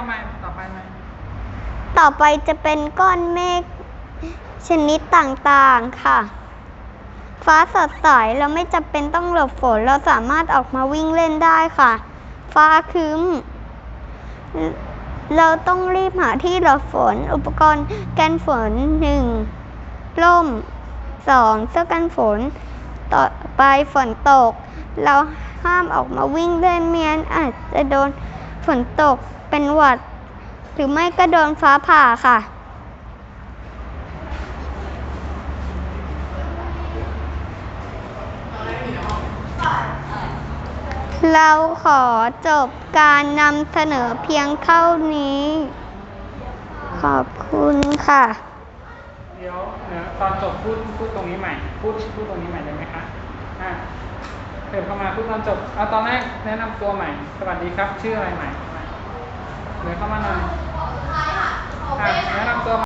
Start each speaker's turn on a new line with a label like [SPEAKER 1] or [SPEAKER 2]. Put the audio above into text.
[SPEAKER 1] ต่อไปต่อไปไหม
[SPEAKER 2] ต่อไปจะเป็นก้อนเมฆชนิดต่างๆค่ะ ฟ้าสดใสเราไม่จำเป็นต้องหลบฝน เราสามารถออกมาวิ่งเล่นได้ค่ะ ฟ้าครึ้มเราต้องรีบหาที่หลบฝน อุปกรณ์กันฝนหนึ่งร่มสองเสื้อกันฝน ต่อไปฝนตก เราห้ามออกมาวิ่งเล่นเมียนนอาจจะโดน ฝนตกเป็นหวัด หรือไม่ก็โดนฟ้าผ่าค่ะ เราขอจบการนำเสนอเพียงเท่านี้ ขอบคุณค่ะ
[SPEAKER 1] เดี๋ยวเดี๋ยวตอนจบพูดพูดตรงนี้ใหม่ พูดพูดตรงนี้ใหม่ได้ไหมคะอะ เดินเข้ามาพูดตอนจบเอาตอนแรกแนะนำตัวใหม่ สวัสดีครับ ชื่ออะไรใหม่เดินเข้ามาหน่อย